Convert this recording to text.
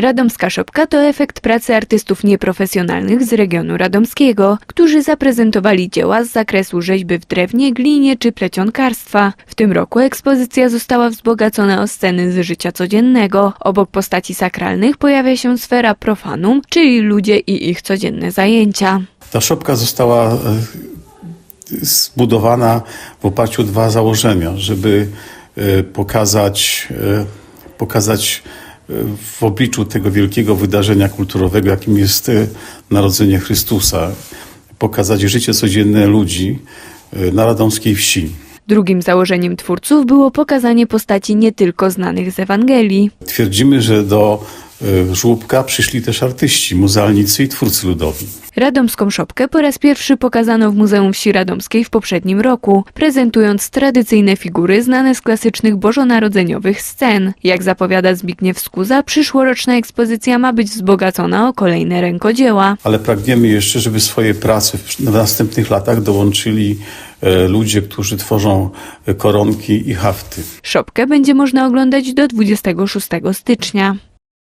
Radomska Szopka to efekt pracy artystów nieprofesjonalnych z regionu radomskiego, którzy zaprezentowali dzieła z zakresu rzeźby w drewnie, glinie czy plecionkarstwa. W tym roku ekspozycja została wzbogacona o sceny z życia codziennego. Obok postaci sakralnych pojawia się sfera profanum, czyli ludzie i ich codzienne zajęcia. Ta szopka została e, zbudowana w oparciu o dwa założenia, żeby e, pokazać, e, pokazać w obliczu tego wielkiego wydarzenia kulturowego, jakim jest e, Narodzenie Chrystusa, pokazać życie codzienne ludzi e, na radomskiej wsi. Drugim założeniem twórców było pokazanie postaci nie tylko znanych z Ewangelii. Twierdzimy, że do e, żłóbka przyszli też artyści, muzealnicy i twórcy ludowi. Radomską szopkę po raz pierwszy pokazano w Muzeum Wsi Radomskiej w poprzednim roku, prezentując tradycyjne figury znane z klasycznych bożonarodzeniowych scen. Jak zapowiada Zbigniew Skuza, przyszłoroczna ekspozycja ma być wzbogacona o kolejne rękodzieła. ale pragniemy jeszcze, żeby swoje prace w w następnych latach dołączyli e, ludzie, którzy tworzą e, koronki i hafty. Szopkę będzie można oglądać do 26 stycznia.